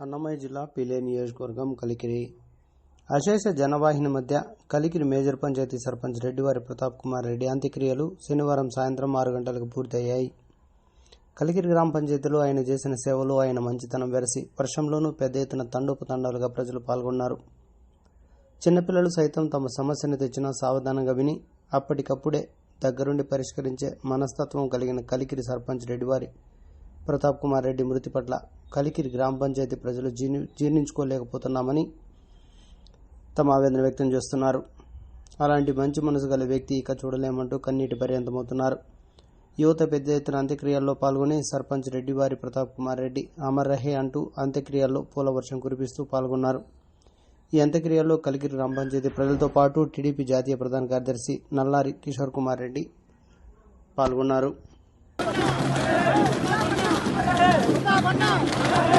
అన్నమయ్య జిల్లా పిలే నియోజకవర్గం కలికిరి. అశేష జనవాహిని మధ్య కలికిరి మేజర్ పంచాయతీ సర్పంచ్ రెడ్డివారి ప్రతాప్ కుమార్ రెడ్డి అంత్యక్రియలు శనివారం సాయంత్రం ఆరు గంటలకు పూర్తయ్యాయి. కలికిరి గ్రామ పంచాయతీలో ఆయన చేసిన సేవలు ఆయన మంచితనం వెరసి వర్షంలోనూ పెద్ద ఎత్తున తండోపతండాలుగా ప్రజలు పాల్గొన్నారు. చిన్నపిల్లలు సైతం తమ సమస్యను తెచ్చినా సావధానంగా విని అప్పటికప్పుడే దగ్గరుండి పరిష్కరించే మనస్తత్వం కలిగిన కలికిరి సర్పంచ్ రెడ్డివారి ప్రతాప్ కుమార్ రెడ్డి మృతి పట్ల కలికిరి గ్రామ పంచాయతీ ప్రజలు జీర్ణి జీర్ణించుకోలేకపోతున్నామని తమ ఆవేదన వ్యక్తం చేస్తున్నారు. అలాంటి మంచి మనసు గల వ్యక్తి ఇక చూడలేమంటూ కన్నీటి పర్యంతమవుతున్నారు. యువత పెద్ద ఎత్తున అంత్యక్రియల్లో పాల్గొని సర్పంచ్ రెడ్డి వారి ప్రతాప్ కుమార్ రెడ్డి అమర్ రహే అంటూ అంత్యక్రియల్లో పూలవర్షం కురిపిస్తూ పాల్గొన్నారు. ఈ అంత్యక్రియల్లో కలికిరి గ్రామ పంచాయతీ ప్రజలతో పాటు టీడీపీ జాతీయ ప్రధాన కార్యదర్శి నల్లారి కిషోర్ కుమార్ రెడ్డి పాల్గొన్నారు. Bravo, não!